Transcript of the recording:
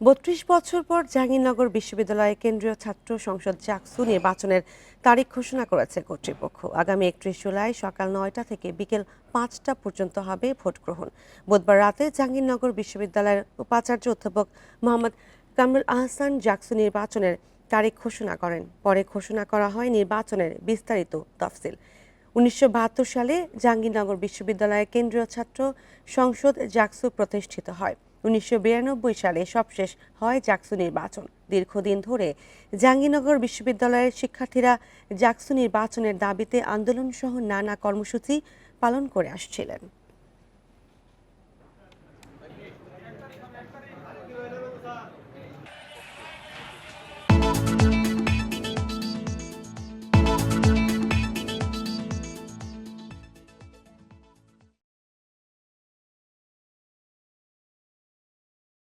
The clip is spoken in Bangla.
বত্রিশ বছর পর জাহাঙ্গীরনগর বিশ্ববিদ্যালয়ে কেন্দ্রীয় ছাত্র সংসদ জাকসু নির্বাচনের তারিখ ঘোষণা করেছে কর্তৃপক্ষ। আগামী একত্রিশ জুলাই সকাল নয়টা থেকে বিকেল পাঁচটা পর্যন্ত হবে ভোট গ্রহণ। বুধবার রাতে জাহাঙ্গীরনগর বিশ্ববিদ্যালয়ের উপাচার্য অধ্যাপক মোহাম্মদ কামরুল আহসান জাকসু নির্বাচনের তারিখ ঘোষণা করেন। পরে ঘোষণা করা হয় নির্বাচনের বিস্তারিত তফসিল। উনিশশো বাহাত্তর সালে জাহাঙ্গীরনগর বিশ্ববিদ্যালয়ে কেন্দ্রীয় ছাত্র সংসদ জাকসু প্রতিষ্ঠিত হয়। উনিশশো বিরানব্বই সালে সবশেষ হয় জাকসু নির্বাচন। দীর্ঘদিন ধরে জাহাঙ্গীরনগর বিশ্ববিদ্যালয়ের শিক্ষার্থীরা জাকসু নির্বাচনের দাবিতে আন্দোলন সহ নানা কর্মসূচি পালন করে আসছিলেন।